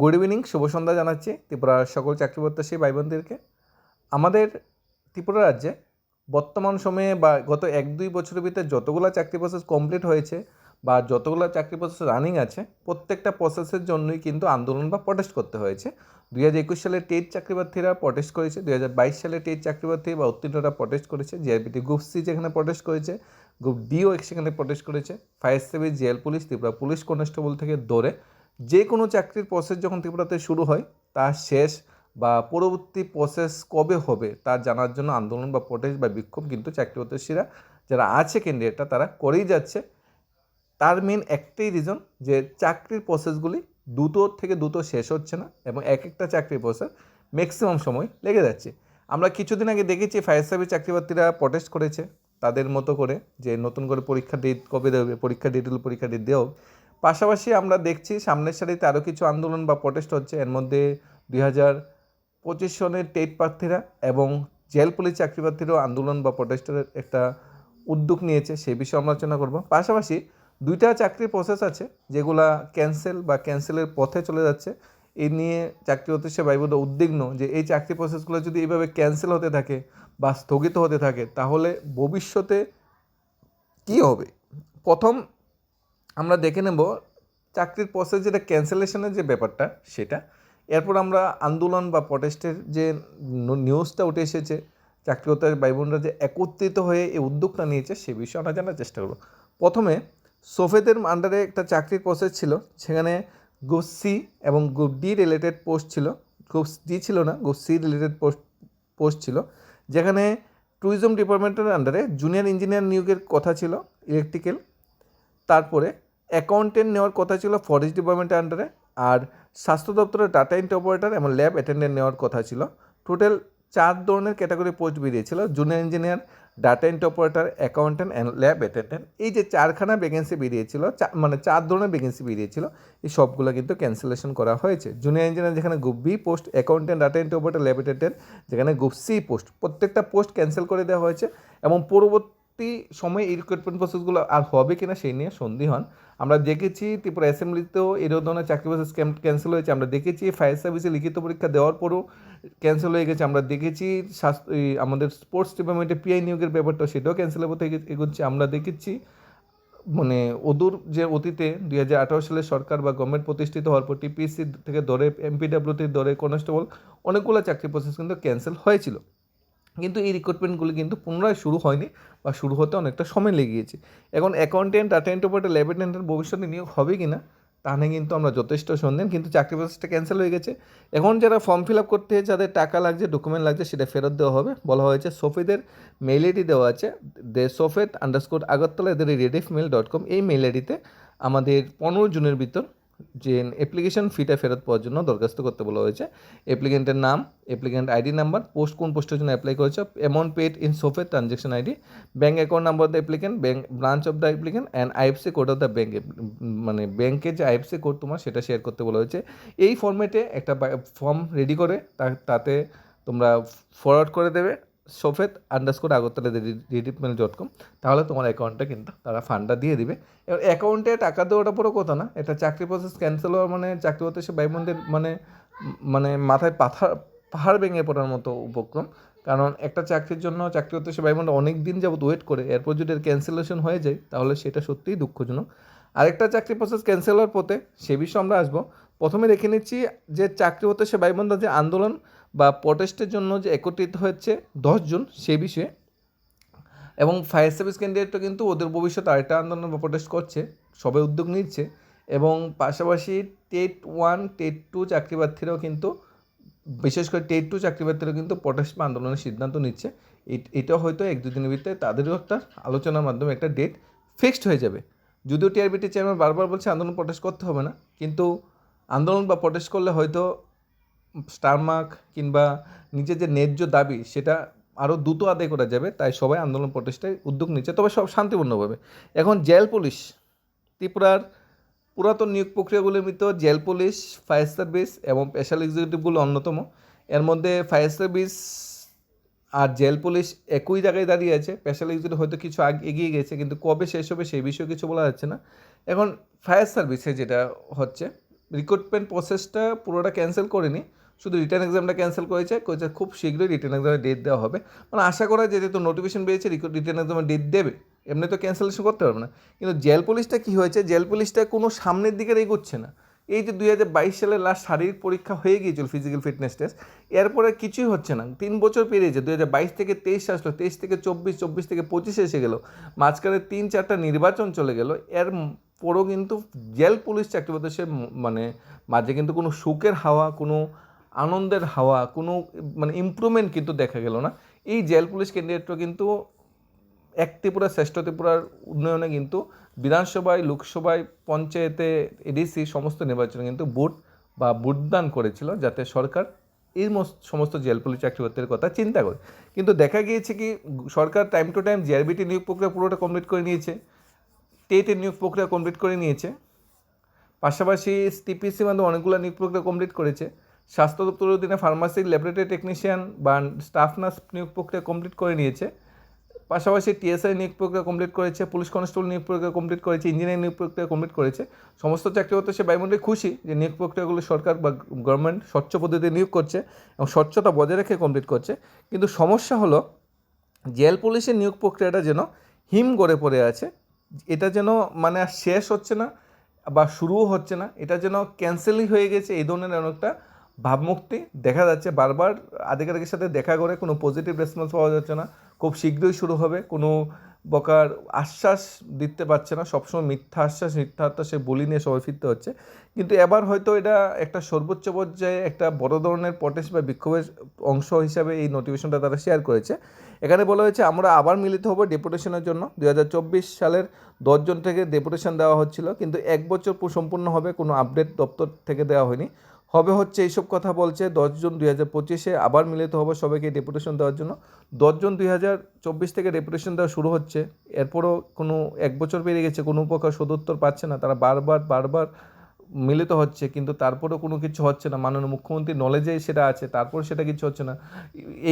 Good evening শুভ সন্ধ্যা জানাচ্ছি ত্রিপুরার সকল চাকরি প্রত্যাশী ভাই বোনদেরকে আমাদের ত্রিপুরা রাজ্যে বর্তমান সময়ে বা গত এক দুই বছরের ভিতরে যতগুলো চাকরি প্রসেস কমপ্লিট হয়েছে বা যতগুলো চাকরি প্রসেস রানিং আছে, প্রত্যেকটা প্রসেসের জন্যই কিন্তু আন্দোলন বা প্রটেস্ট করতে হয়েছে। দুই হাজার একুশ সালে টেট চাকরিপ্রার্থীরা প্রটেস্ট করেছে, দুই হাজার বাইশ সালে টেট চাকরিপ্রার্থী বা উত্তীর্ণরা প্রটেস্ট করেছে জিআরপিটি গ্রুপ সি যেখানে প্রটেস্ট করেছে গ্রুপ ডিও সেখানে প্রটেস্ট করেছে fire service jail police Tripura police constable থেকে দৌড়ে যে কোনো চাকরির প্রসেস যখন ত্রিপুরাতে শুরু হয়, তার শেষ বা পরবর্তী প্রসেস কবে হবে, তা জানার জন্য আন্দোলন বা প্রোটেস্ট বা বিক্ষোভ কিন্তু চাকরি প্রত্যাশীরা যারা আছে ক্যান্ডিডেটটা তারা করেই যাচ্ছে তার মেন একটাই রিজন যে চাকরির প্রসেসগুলি দ্রুত থেকে দ্রুত শেষ হচ্ছে না এবং এক একটা চাকরির প্রসেস ম্যাক্সিমাম সময় লেগে যাচ্ছে আমরা কিছুদিন আগে দেখেছি ফায়ার সার্ভিস চাকরিপ্রার্থীরা প্রটেস্ট করেছে, তাদের মতো করে যে নতুন করে পরীক্ষা ডেট কবে দেবে, পরীক্ষা ডেট হলে পরীক্ষা ডেট দেওয়া। পাশাপাশি আমরা দেখছি সামনের সারিতে আরও কিছু আন্দোলন বা প্রটেস্ট হচ্ছে। এর মধ্যে দুই হাজার পঁচিশ সনের টেট প্রার্থীরা এবং জেল পুলিশ চাকরি প্রার্থীরাও আন্দোলন বা প্রটেস্টের একটা উদ্যোগ নিয়েছে সেই বিষয়ে আলোচনা করব। পাশাপাশি দুইটা চাকরির প্রসেস আছে, যেগুলা ক্যান্সেল বা ক্যান্সেলের পথে চলে যাচ্ছে। এই নিয়ে চাকরি উদ্দেশ্যে বাইবুদ উদ্বিগ্ন যে এই চাকরি প্রসেসগুলো যদি এইভাবে ক্যান্সেল হতে থাকে বা স্থগিত হতে থাকে, তাহলে ভবিষ্যতে কী হবে? প্রথম আমরা দেখে নেব চাকরির প্রসেস যেটা ক্যান্সেলেশনের যে ব্যাপারটা, সেটা। এরপর আমরা আন্দোলন বা প্রটেস্টের যে নিউজটা উঠে এসেছে চাকরিগত ভাই বোনরা যে একত্রিত হয়ে এই উদ্যোগটা নিয়েছে, সে বিষয়ে আমরা জানার চেষ্টা করব। প্রথমে, সোফেদের আন্ডারে একটা চাকরির প্রসেস ছিল, সেখানে গ্রুপ সি এবং গ্রুপ ডি রিলেটেড পোস্ট ছিল। গ্রুপ ডি ছিল না group C related post post ছিল, যেখানে ট্যুরিজম ডিপার্টমেন্টের আন্ডারে জুনিয়র ইঞ্জিনিয়ার নিয়োগের কথা ছিল ইলেকট্রিক্যাল তারপরে অ্যাকাউন্টেন্ট নেওয়ার কথা ছিল ফরেস্ট ডিপার্টমেন্টের আন্ডারে আর স্বাস্থ্য দপ্তরের ডাটা এন্ট্রি অপারেটর এবং ল্যাব অ্যাটেন্ডেন্ট নেওয়ার কথা ছিল। টোটাল চার ধরনের ক্যাটাগরি পোস্ট বেরিয়েছিল junior engineer data entry operator accountant and lab attendant এই যে চারখানা ভ্যাকেন্সি বেরিয়েছিল মানে চার ধরনের ভ্যাকেন্সি বেরিয়েছিল, এই সবগুলো কিন্তু ক্যান্সেলেশন করা হয়েছে। জুনিয়র ইঞ্জিনিয়ার যেখানে group B post accountant data entry operator lab attendant যেখানে গ্রুপ সি পোস্ট প্রত্যেকটা পোস্ট ক্যান্সেল করে দেওয়া হয়েছে এবং পরবর্তী সময়ে এই রিক্রুটমেন্ট প্রসেসগুলো আর হবে কিনা সেই নিয়ে সন্দিহান আমরা দেখেছি ত্রিপুরা অ্যাসেম্বলিতেও এই ধরনের চাকরি প্রসেস ক্যান্সেল হয়েছে। আমরা দেখেছি ফায়ার সার্ভিসে লিখিত পরীক্ষা দেওয়ার পরও ক্যান্সেল হয়ে গেছে। আমরা দেখেছি স্বাস্থ্য আমাদের স্পোর্টস ডিপার্টমেন্টে পিআই নিয়োগের ব্যাপারটা সেটাও ক্যান্সেল হতে এগোচ্ছে। আমরা দেখেছি মানে অদূর যে অতীতে দুই হাজার আঠারো সালে সরকার বা গভর্নমেন্ট প্রতিষ্ঠিত হওয়ার পর টিপিএসসি থেকে ধরে এমপিডাব্লিউটির ধরে কনস্টেবল অনেকগুলো চাকরি প্রসেস কিন্তু ক্যান্সেল হয়েছিল। কিন্তু এই রিক্রুটমেন্টগুলি কিন্তু পুনরায় শুরু হয়নি বা শুরু হতে অনেকটা সময় লেগে গিয়েছে এখন accountant attend operator lab attendant ভবিষ্যতে নিয়োগ হবে কি না তা নিয়ে কিন্তু আমরা যথেষ্ট সন্দেহ, কিন্তু চাকরি প্রসেসটা ক্যান্সেল হয়ে গেছে। এখন যারা ফর্ম ফিল আপ করতে যাদের টাকা লাগছে ডকুমেন্ট লাগছে, সেটা ফেরত দেওয়া হবে। বলা হয়েছে সোফেদের মেল আইডি দেওয়া আছে দে সোফেদ আন্ডারস্কোর আগরতলা এদের রেডিফ মেল ডট কম এই মেল আইডিতে আমাদের পনেরো জুনের ভিতর যে অ্যাপ্লিকেশন ফিটা ফেরত পাওয়ার জন্য দরখাস্ত করতে বলা হয়েছে। অ্যাপ্লিকেন্টের নাম অ্যাপ্লিকেন্ট আইডি নাম্বার পোস্ট কোন পোস্টের জন্য অ্যাপ্লাই করেছে amount paid in সোফের transaction ID bank account number of the applicant bank branch of the applicant and IFC code of the bank মানে ব্যাঙ্কের যে আইএফসি কোড তোমার সেটা শেয়ার করতে বলা হয়েছে। এই ফর্মেটে একটা ফর্ম রেডি করে তাতে তোমরা ফরওয়ার্ড করে দেবে। সোফেত underscore Agartala rediffmail dot com তাহলে তোমার অ্যাকাউন্টটা কিন্তু তারা ফান্ডটা দিয়ে দিবে। এবার অ্যাকাউন্টে টাকা দেওয়াটা পুরো কথা না, এটা চাকরি প্রসেস ক্যান্সেল হওয়ার মানে চাকরি হতে সে মানে মানে মাথায় পাথার পাহাড় ভেঙে পড়ার মতো উপক্রম। কারণ একটা চাকরির জন্য চাকরি হতে সে ভাই অনেক দিন যাবত ওয়েট করে, এরপর যদি এর ক্যান্সেলেশন হয়ে যায়, তাহলে সেটা সত্যিই দুঃখজনক। আরেকটা চাকরি প্রসেস ক্যান্সেল হওয়ার পথে, সে বিষয়ে আমরা আসব। প্রথমে দেখে নিচ্ছি যে চাকরি হতে সে ভাই যে আন্দোলন বা প্রটেস্টের জন্য যে একত্রিত হচ্ছে দশজন সে বিষয়ে। এবং ফায়ার সার্ভিস ক্যান্ডিডেটও কিন্তু ওদের ভবিষ্যতে আরেকটা আন্দোলন বা প্রোটেস্ট করছে, সবাই উদ্যোগ নিচ্ছে। এবং পাশাপাশি টেট ওয়ান টেট টু চাকরিপ্রার্থীরাও কিন্তু, বিশেষ করে টেট টু চাকরি প্রার্থীরাও কিন্তু প্রোটেস্ট বা আন্দোলনের সিদ্ধান্ত নিচ্ছে। এটা হয়তো এক দুদিনের ভিতরে তাদেরও একটা আলোচনার মাধ্যমে একটা ডেট ফিক্সড হয়ে যাবে। যদিও টিআরবিটি চেয়ারম্যান বারবার বলছে আন্দোলন প্রোটেস্ট করতে হবে না, কিন্তু আন্দোলন বা প্রোটেস্ট করলে হয়তো স্টার মার্ক কিংবা নিজের যে ন্যায্য দাবি, সেটা আরও দ্রুত আদায় করা যাবে। তাই সবাই আন্দোলন প্রটেস্টে উদ্যোগ নিচ্ছে। তবে সব শান্তিপূর্ণভাবে। এখন জেল পুলিশ, ত্রিপুরার পুরাতন নিয়োগ প্রক্রিয়াগুলির ভিতর জেল পুলিশ, ফায়ার সার্ভিস এবং স্পেশাল এক্সিকিউটিভগুলো অন্যতম। এর মধ্যে ফায়ার সার্ভিস আর জেল পুলিশ একই জায়গায় দাঁড়িয়ে আছে। স্পেশাল এক্সিকিউটিভ হয়তো কিছু আগে এগিয়ে গেছে, কিন্তু কবে শেষ হবে সেই বিষয়ে কিছু বলা যাচ্ছে না। এখন ফায়ার সার্ভিসে যেটা হচ্ছে রিক্রুটমেন্ট প্রসেসটা পুরোটা ক্যান্সেল করেনি। শুধু রিটার্ন এক্সামটা ক্যান্সেল করেছে করেছে খুব শীঘ্রই রিটার্ন এক্সামের ডেট দেওয়া হবে। মানে আশা করা যায় যেহেতু নোটিফিকেশন পেয়েছে রিটার্ন এক্সামের ডেট দেবে, এমনি তো ক্যান্সেলেশন করতে পারবে না। কিন্তু জেল পুলিশটা কী হয়েছে? জেল পুলিশটা কোনো সামনের দিকে এগোচ্ছে না। এই যে দুই হাজার বাইশ সালে লাস্ট শারীরিক পরীক্ষা হয়ে গিয়েছিল ফিজিক্যাল ফিটনেস টেস্ট এরপরে কিছুই হচ্ছে না। তিন বছর পেরিয়েছে দু হাজার বাইশ থেকে তেইশ আসলো, তেইশ থেকে চব্বিশ চব্বিশ থেকে পঁচিশে এসে গেলো। মাঝখানে তিন চারটা নির্বাচন চলে গেলো, এর পরও কিন্তু জেল পুলিশ চাকরি সে মানে মাঝে কিন্তু কোনো সুখের হাওয়া, কোনো আনন্দের হাওয়া, কোনো মানে ইমপ্রুভমেন্ট কিন্তু দেখা গেল না। এই জেল পুলিশ ক্যান্ডিডেটরা কিন্তু এক ত্রিপুরা শ্রেষ্ঠ ত্রিপুরার উন্নয়নে কিন্তু বিধানসভায়, লোকসভায়, পঞ্চায়েতে, এডিসি সমস্ত নির্বাচনে কিন্তু ভোট বা ভোটদান করেছিল যাতে সরকার এই সমস্ত জেল পুলিশ চাকরিপত্রের কথা চিন্তা করে। কিন্তু দেখা গিয়েছে কি, সরকার টাইম টু টাইম জিআরবিটি নিয়োগ প্রক্রিয়া পুরোটা কমপ্লিট করে নিয়েছে। টেটের নিয়োগ প্রক্রিয়া কমপ্লিট করে নিয়েছে। পাশাপাশি টিপিসি মাধ্যমে অনেকগুলো নিয়োগ প্রক্রিয়া কমপ্লিট করেছে। স্বাস্থ্য দপ্তরের অধীনে ফার্মাসি ল্যাবরেটরি টেকনিশিয়ান বা স্টাফ নার্স নিয়োগ প্রক্রিয়া কমপ্লিট করে নিয়েছে। পাশাপাশি টিএসআই নিয়োগ প্রক্রিয়া কমপ্লিট করেছে পুলিশ কনস্টেবল নিয়োগ প্রক্রিয়া কমপ্লিট করেছে ইঞ্জিনিয়ারিং নিয়োগ প্রক্রিয়া কমপ্লিট করেছে। সমস্ত চাকরিপত্র সে বায়ুমণ্ডলে খুশি যে নিয়োগ প্রক্রিয়াগুলো সরকার বা গভর্নমেন্ট স্বচ্ছ পদ্ধতিতে নিয়োগ করছে এবং স্বচ্ছতা বজায় রেখে কমপ্লিট করছে। কিন্তু সমস্যা হলো জেল পুলিশের নিয়োগ প্রক্রিয়াটা যেন হিম গড়ে পড়ে আছে, এটা যেন মানে শেষ হচ্ছে না বা শুরুও হচ্ছে না, এটা যেন ক্যান্সেলই হয়ে গেছে, এই ধরনের অনেকটা ভাবমুক্তি দেখা যাচ্ছে। বারবার আধিকারিকের সাথে দেখা করে কোনো পজিটিভ রেসপন্স পাওয়া যাচ্ছে না। খুব শীঘ্রই শুরু হবে। কোনো বকার আশ্বাস দিতে পারছে না। সবসময় মিথ্যা আশ্বাস, মিথ্যা আশ্বাসে বলি নিয়ে সবাই ফিরতে হচ্ছে। কিন্তু এবার হয়তো এটা একটা সর্বোচ্চ পর্যায়ে একটা বড় ধরনের প্রটেস্ট বা বিক্ষোভের অংশ হিসাবে এই নোটিফিকেশনটা তারা শেয়ার করেছে। এখানে বলা হয়েছে, আমরা আবার মিলিত হব ডেপুটেশনের জন্য। দু হাজার চব্বিশ সালের দশজন থেকে ডেপুটেশন দেওয়া হচ্ছিল। কিন্তু এক বছর পর সম্পূর্ণ হবে। কোনো আপডেট দপ্তর থেকে দেওয়া হয়নি। হবে হচ্ছে এইসব কথা বলছে দশজন দুই হাজার পঁচিশে আবার মিলিত হবে সবাইকে ডেপুটেশন দেওয়ার জন্য। দশজন দুই হাজার চব্বিশ থেকে ডেপুটেশন দেওয়া শুরু হচ্ছে। এরপরও কোনো এক বছর পেরিয়ে গেছে, কোনো প্রকার সদুত্তর পাচ্ছে না। তারা বারবার বারবার মিলিত হচ্ছে, কিন্তু তারপরেও কোনো কিছু হচ্ছে না। মাননীয় মুখ্যমন্ত্রী নলেজে সেটা আছে, তারপর সেটা কিছু হচ্ছে না।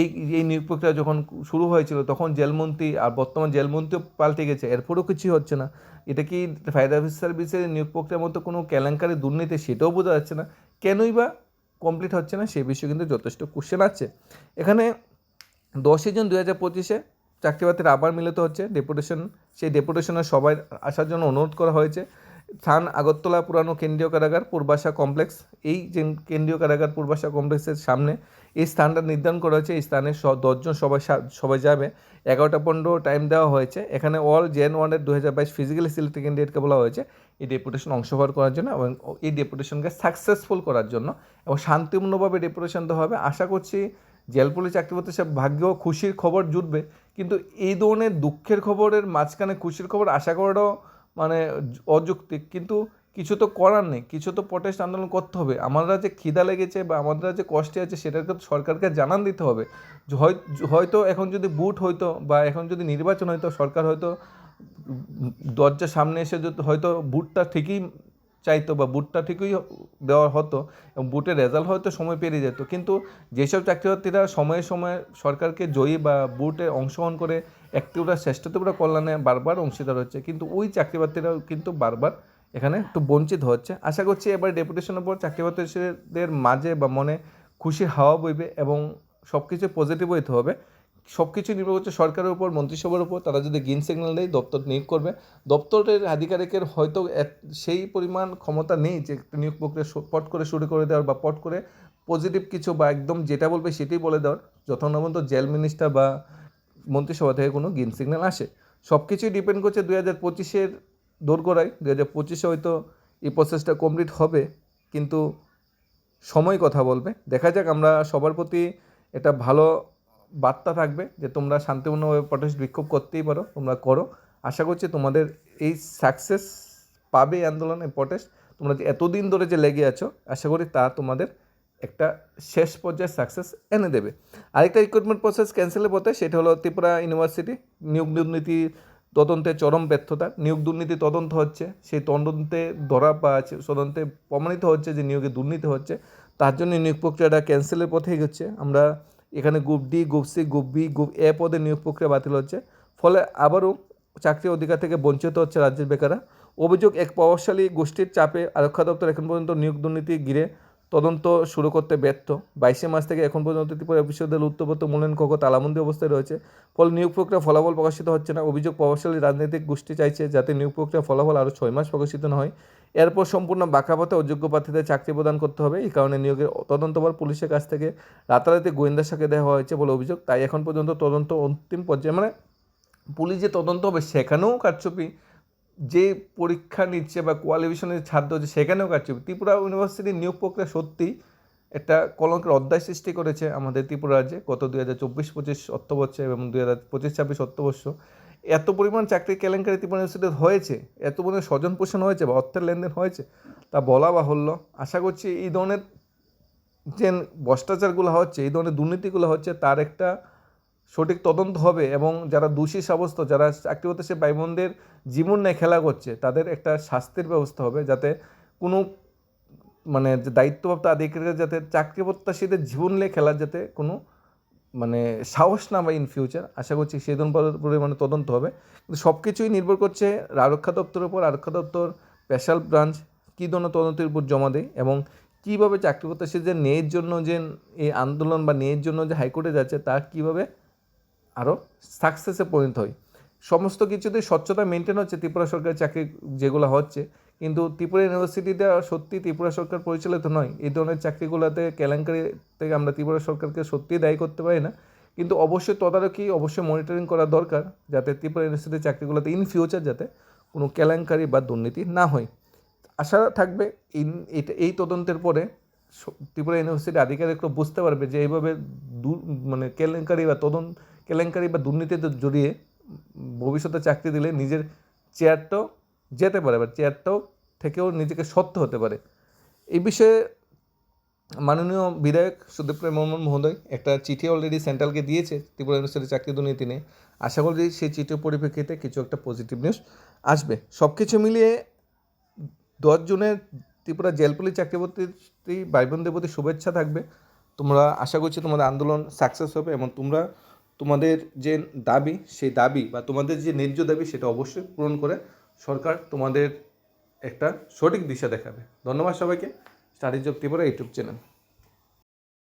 এই এই নিয়োগ প্রক্রিয়া যখন শুরু হয়েছিল, তখন জেলমন্ত্রী আর বর্তমান জেলমন্ত্রীও পাল্টে গেছে। এরপরও কিছুই হচ্ছে না। এটা কি ফায়ার সার্ভিস সার্ভিসের নিয়োগ প্রক্রিয়ার মতো কোনো কেলেঙ্কারি, দুর্নীতি, সেটাও বোঝা যাচ্ছে না। কেনই বা কমপ্লিট হচ্ছে না সেই বিষয়ে কিন্তু যথেষ্ট কোশ্চেন আছে। এখানে দশই জুন দু হাজার পঁচিশে চাকরি বাতিল আবার মিলিত হচ্ছে। ডেপুটেশন সেই ডেপুটেশনে সবাই আসার জন্য অনুরোধ করা হয়েছে। স্থান আগরতলা পুরানো কেন্দ্রীয় কারাগার, পূর্বাশা কমপ্লেক্স এই যে কেন্দ্রীয় কারাগার, পূর্বাশা কমপ্লেক্সের সামনে এই স্থানটা নির্ধারণ করা হয়েছে। এই স্থানে স- দশজন সবাই সা- সবাই যাবে। এগারোটা পনেরো টাইম দেওয়া হয়েছে। এখানে অল জেন ওয়ানের দু হাজার বাইশ ফিজিক্যালি সিলেক্টেড ক্যান্ডিডেটকে বলা হয়েছে। এই ডেপুটেশন অংশগ্রহণ করার জন্য এবং এই ডেপুটেশনকে সাকসেসফুল করার জন্য এবং শান্তিপূর্ণভাবে ডেপুটেশন দেওয়া হবে। আশা করছি জেল পুলিশ চাকরি করতে সে ভাগ্য খুশির খবর জুটবে। কিন্তু এই ধরনের দুঃখের খবরের মাঝখানে খুশির খবর আশা করাটাও মানে অযৌক্তিক। কিন্তু কিছু তো করার নেই, কিছু তো প্রটেস্ট আন্দোলন করতে হবে। আমরা যে খিদা লেগেছে বা আমাদের যে কষ্টে আছে সেটাকে তো সরকারকে জানান দিতে হবে। হয়তো এখন যদি বুট হইতো বা এখন যদি নির্বাচন হইতো সরকার হয়তো দরজার সামনে এসে হয়তো বুটটা ঠিকই চাইতো বা বুটটা ঠিকই দেওয়া হতো এবং বুটের রেজাল্ট হয়তো সময় পেরিয়ে যেত। কিন্তু যেসব চাকরিপ্রার্থীরা সময়ে সময়ে সরকারকে জয়ী বা বুটে অংশগ্রহণ করে একটি ওরা শ্রেষ্ঠ ত্রিপুরা কল্যাণে বারবার অংশীদার হচ্ছে, কিন্তু ওই চাকরিপ্রার্থীরাও কিন্তু বারবার এখানে একটু বঞ্চিত হচ্ছে। আশা করছি এবার ডেপুটেশনের পর চাকরিপ্রার্থীদের মাঝে বা মনে খুশির হাওয়া বইবে এবং সব কিছু পজিটিভ হইতে হবে। সব কিছু নির্ভর করছে সরকারের উপর, মন্ত্রিসভার উপর। তারা যদি গ্রিন সিগন্যাল দেয়, দপ্তর নিয়োগ করবে। দপ্তরের আধিকারিকের হয়তো সেই পরিমাণ ক্ষমতা নেই যে নিয়োগ প্রক্রিয়া পট করে শুরু করে দেওয়ার বা পট করে পজিটিভ কিছু বা একদম যেটা বলবে সেটাই বলে দেওয়ার। পর্যন্ত জেল মিনিস্টার বা মন্ত্রিসভা থেকে কোনো গ্রিন সিগন্যাল আসে। সব কিছুই ডিপেন্ড করছে দুই হাজার পঁচিশের দোরগোড়ায়। দুই হাজার পঁচিশে হয়তো এই প্রসেসটা কমপ্লিট হবে, কিন্তু সময় কথা বলবে। দেখা যাক, আমরা সবার প্রতি এটা ভালো বার্তা থাকবে যে তোমরা শান্তিপূর্ণভাবে প্রটেস্ট বিক্ষোভ করতেই পারো, তোমরা করো। আশা করছি তোমাদের এই সাকসেস পাবে এই আন্দোলনে প্রটেস্ট তোমরা যে এতদিন ধরে যে লেগে আছো, আশা করি তা তোমাদের একটা শেষ পর্যায়ে সাকসেস এনে দেবে। আরেকটা রিক্রুটমেন্ট প্রসেস ক্যান্সেলের পথে, সেটা হলো ত্রিপুরা ইউনিভার্সিটি নিয়োগ দুর্নীতি তদন্তে চরম ব্যর্থতা। নিয়োগ দুর্নীতি তদন্ত হচ্ছে, সেই তদন্তে ধরা বা তদন্তে প্রমাণিত হচ্ছে যে নিয়োগে দুর্নীতি হচ্ছে। তার জন্য নিয়োগ প্রক্রিয়াটা ক্যান্সেলের পথে এগোচ্ছে। আমরা এখানে group D group C group B group A পদে নিয়োগ প্রক্রিয়া বাতিল হচ্ছে। ফলে আবারও চাকরি অধিকার থেকে বঞ্চিত হচ্ছে রাজ্যের বেকাররা। অভিযোগ, এক প্রভাবশালী গোষ্ঠীর চাপে আরক্ষা দপ্তর এখন পর্যন্ত নিয়োগ দুর্নীতি ঘিরে তদন্ত শুরু করতে ব্যর্থ। বাইশে মাস থেকে এখন পর্যন্ত ত্রিপুরা বিশ্ববিদ্যালয়ের উত্তরপত্র মূল্যায়ন কক্ষ তালাবন্দি অবস্থায় রয়েছে। ফলে নিয়োগ প্রক্রিয়া ফলাফল প্রকাশিত হচ্ছে না। অভিযোগ প্রভাবশালী রাজনৈতিক গোষ্ঠী চাইছে যাতে নিয়োগ প্রক্রিয়া ফলাফল আরও ছয় মাস প্রকাশিত না হয়। এরপর সম্পূর্ণ বাঁকা পথে অযোগ্য প্রার্থীদের চাকরি প্রদান করতে হবে। এই কারণে নিয়োগের তদন্তবার পুলিশের কাছ থেকে রাতারাতি গোয়েন্দা শাখা দেওয়া হয়েছে বলে অভিযোগ। তাই এখন পর্যন্ত তদন্ত অন্তিম পর্যায়ে মানে পুলিশ যে তদন্ত হবে সেখানেও কারচুপি যে পরীক্ষা নিচ্ছে বা কোয়ালিফিকেশনের ছাত্র হচ্ছে সেখানেও কারচুপি ত্রিপুরা ইউনিভার্সিটির নিয়োগ প্রক্রিয়া সত্যি একটা কলঙ্কের অধ্যায় সৃষ্টি করেছে আমাদের ত্রিপুরা রাজ্যে গত দুই হাজার চব্বিশ, পঁচিশ অর্থবর্ষে এবং দুই হাজার পঁচিশ, ছাব্বিশ অর্থবর্ষ। এত পরিমাণ চাকরি কেলেঙ্কারি ত্রিপুরা ইউনিভার্সিটিতে হয়েছে, এত পরিমাণ স্বজন পোষণ হয়েছে বা অর্থের লেনদেন হয়েছে, তা বলা বাহুল্য। আশা করছি এই ধরনের যে ভ্রষ্টাচারগুলো হচ্ছে, এই ধরনের দুর্নীতিগুলো হচ্ছে, তার একটা সঠিক তদন্ত হবে এবং যারা দোষী সাব্যস্ত, যারা চাকরি সে ভাই বোনদের জীবন নিয়ে খেলা করছে, তাদের একটা শাস্তির ব্যবস্থা হবে যাতে কোনো মানে যে দায়িত্বপ্রাপ্ত আধিকারিকরা যাতে চাকরি প্রত্যাশীদের জীবন নিয়ে খেলার যাতে কোনো মানে সাহস না পায় ইন ফিউচার আশা করছি সেই ধরনের পরিমাণে তদন্ত হবে। কিন্তু সব কিছুই নির্ভর করছে আরক্ষা দপ্তরের উপর, আরক্ষা দপ্তর স্পেশাল ব্রাঞ্চ কী ধরনের তদন্তের উপর জমা দেয় এবং কীভাবে চাকরি প্রত্যাশীদের ন্যায়ের জন্য যে এই আন্দোলন বা ন্যায়ের জন্য যে হাইকোর্টে যাচ্ছে, তা কীভাবে আরও সাকসেসে পরিণত হয় সমস্ত কিছুতেই স্বচ্ছতা মেনটেন হচ্ছে ত্রিপুরা সরকারের চাকরি যেগুলো হচ্ছে, কিন্তু ত্রিপুরা ইউনিভার্সিটিতে সত্যি ত্রিপুরা সরকার পরিচালিত নয়। এই ধরনের চাকরিগুলোতে কেলেঙ্কারি থেকে আমরা ত্রিপুরা সরকারকে সত্যিই দায়ী করতে পারি না। কিন্তু অবশ্যই তদারকি, অবশ্যই মনিটরিং করা দরকার যাতে ত্রিপুরা ইউনিভার্সিটির চাকরিগুলোতে ইন ফিউচার যাতে কোনো কেলেঙ্কারি বা দুর্নীতি না হয়। আশা থাকবে এটা, এই তদন্তের পরে ত্রিপুরা ইউনিভার্সিটির আধিকারিকরা বুঝতে পারবে যে এইভাবে মানে কেলেঙ্কারি বা তদন্ত কেলেঙ্কারি বা দুর্নীতিতে জড়িয়ে ভবিষ্যতে চাকরি দিলে নিজের চেয়ারটাও যেতে পারে বা চেয়ারটাও থেকেও নিজেকে সত্য হতে পারে। এই বিষয়ে মাননীয় বিধায়ক সুদীপ মোহাম্মদ মহোদয় একটা চিঠি অলরেডি সেন্ট্রালকে দিয়েছে ত্রিপুরা ইউনিভার্সিটি চাকরি দুর্নীতি নিয়ে। আশা করি সেই চিঠির পরিপ্রেক্ষিতে কিছু একটা পজিটিভ নিউজ আসবে। সব কিছু মিলিয়ে দশ জনের ত্রিপুরা জেলপুলি চাকরিবর্তী ভাই বোনদের প্রতি শুভেচ্ছা থাকবে। তোমরা আশা করছি তোমাদের আন্দোলন সাকসেস হবে এবং তোমরা তোমাদের যে দাবি, সেই দাবি বা তোমাদের যে ন্যায্য দাবি সেটা অবশ্যই পূরণ করে সরকার তোমাদের একটা সঠিক দিশা দেখাবে। ধন্যবাদ সবাইকে। Studies of Tripura YouTube channel.